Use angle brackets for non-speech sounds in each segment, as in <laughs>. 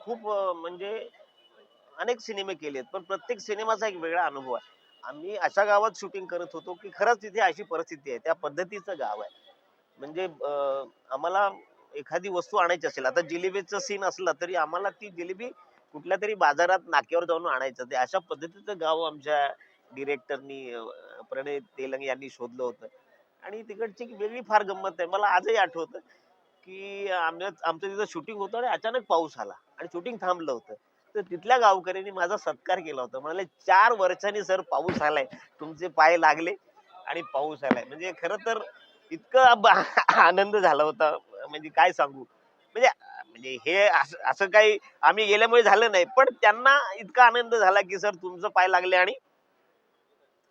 खूप म्हणजे अनेक सिनेमे केले आहेत पण प्रत्येक सिनेमाचा एक वेगळा अनुभव आहे. आम्ही अशा गावात शूटिंग करत होतो की खरंच तिथे अशी परिस्थिती आहे त्या पद्धतीचं गाव आहे. म्हणजे आम्हाला एखादी वस्तू आणायची असेल आता जिलेबीचं सीन असला तरी आम्हाला ती जिलेबी कुठल्या तरी बाजारात नाक्यावर जाऊन आणायचं ते अशा पद्धतीचं गाव आमच्या डिरेक्टरनी प्रणय तेलंग यांनी शोधलं होतं. आणि तिकडची एक वेगळी फार गंमत आहे. मला आजही आठवतं की आमच्या आमचं तिथं शूटिंग होतं आणि अचानक पाऊस आला. आणि शूटिंग थांबलं होतं. तर तिथल्या गावकऱ्यांनी माझा सत्कार केला होता. म्हणाले चार वर्षांनी सर पाऊस आलाय. तुमचे पाय लागले आणि पाऊस आलाय. म्हणजे खरं तर इतकं <laughs> आनंद झाला होता. म्हणजे काय सांगू? म्हणजे म्हणजे हे असं असं काही आम्ही गेल्यामुळे झालं नाही. पण त्यांना इतका आनंद झाला की सर तुमचं पाय लागले आणि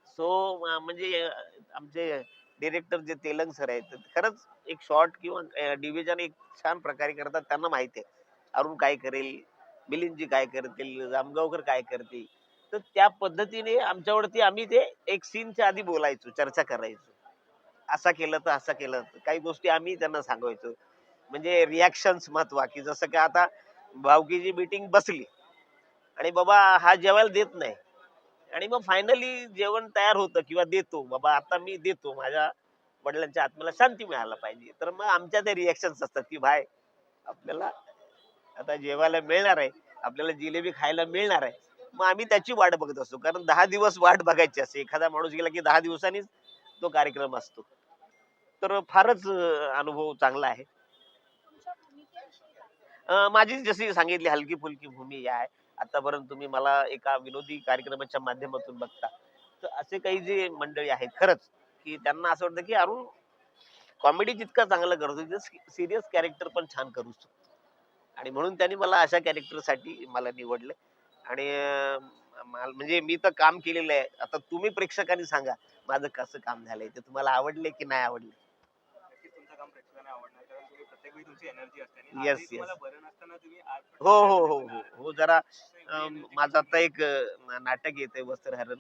सो म्हणजे आमचे डिरेक्टर जे तेलंग सर आहेत खरंच एक शॉर्ट किंवा डिव्हिजन एक छान प्रकारे करतात त्यांना माहिती आहे. अरुण काय करेल? मिलिंदजी काय करतील? जामगावकर काय करतील? तर त्या पद्धतीने आमच्यावरती आम्ही ते एक सीनच्या आधी बोलायचो चर्चा करायचो. असा केलं तर असं केलं तर काही गोष्टी आम्ही त्यांना सांगायचो. म्हणजे रिॲक्शन्स महत्वा की जसं की आता भावकीची मीटिंग बसली. आणि बाबा हा जेवायला देत नाही. आणि मग फायनली जेवण तयार होतं किंवा देतो. बाबा आता मी देतो. माझ्या वडिलांच्या आत्म्याला शांती मिळायला पाहिजे. तर मग आमच्या ते रिॲक्शन्स असतात की भाय आपल्याला आता जेवायला मिळणार आहे. आपल्याला जिलेबी खायला मिळणार आहे. मग आम्ही त्याची वाट बघत असतो. कारण दहा दिवस वाट बघायची असते. एखादा माणूस गेला की दहा दिवसांनीच तो कार्यक्रम असतो. तर फारच अनुभव चांगला आहे. माझी जशी सांगितली हलकी फुलकी भूमी आहे. आतापर्यंत तुम्ही मला एका विनोदी कार्यक्रमाच्या माध्यमातून बघता. तर असे काही जे मंडळी आहेत खरंच की त्यांना असं वाटतं की अरुण कॉमेडी जितका चांगला करतो तिथं सिरियस कॅरेक्टर पण छान करू शकतो. आणि म्हणून त्यांनी मला अशा कॅरेक्टरसाठी मला निवडले. आणि म्हणजे मी तर काम केलेलं आहे. आता तुम्ही प्रेक्षकांनी सांगा माझं कसं काम झालंय? ते तुम्हाला आवडले की नाही आवडले? आज पण हो हो हो. हो. हो जरा माझं आता एक नाटक येते वस्त्रहरण.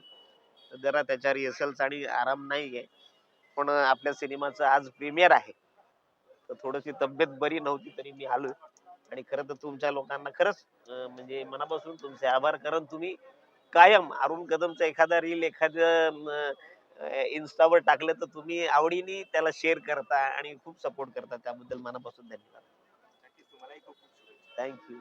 तर जरा त्याच्या रिहर्सलचा आणि आराम नाहीये. पण अं, आपल्या सिनेमाचं आज प्रीमियर आहे. तर थोडीशी तब्येत बरी नव्हती तरी मी आलो आणि खरं तर तुमच्या लोकांना खरंच म्हणजे मनापासून तुमचे आभार. कारण तुम्ही कायम अरुण कदमचा एखादा रील एखादं इन्स्टावर टाकलं तर तुम्ही आवडीने त्याला शेअर करता आणि खूप सपोर्ट करता. त्याबद्दल मनापासून धन्यवाद. थँक्यू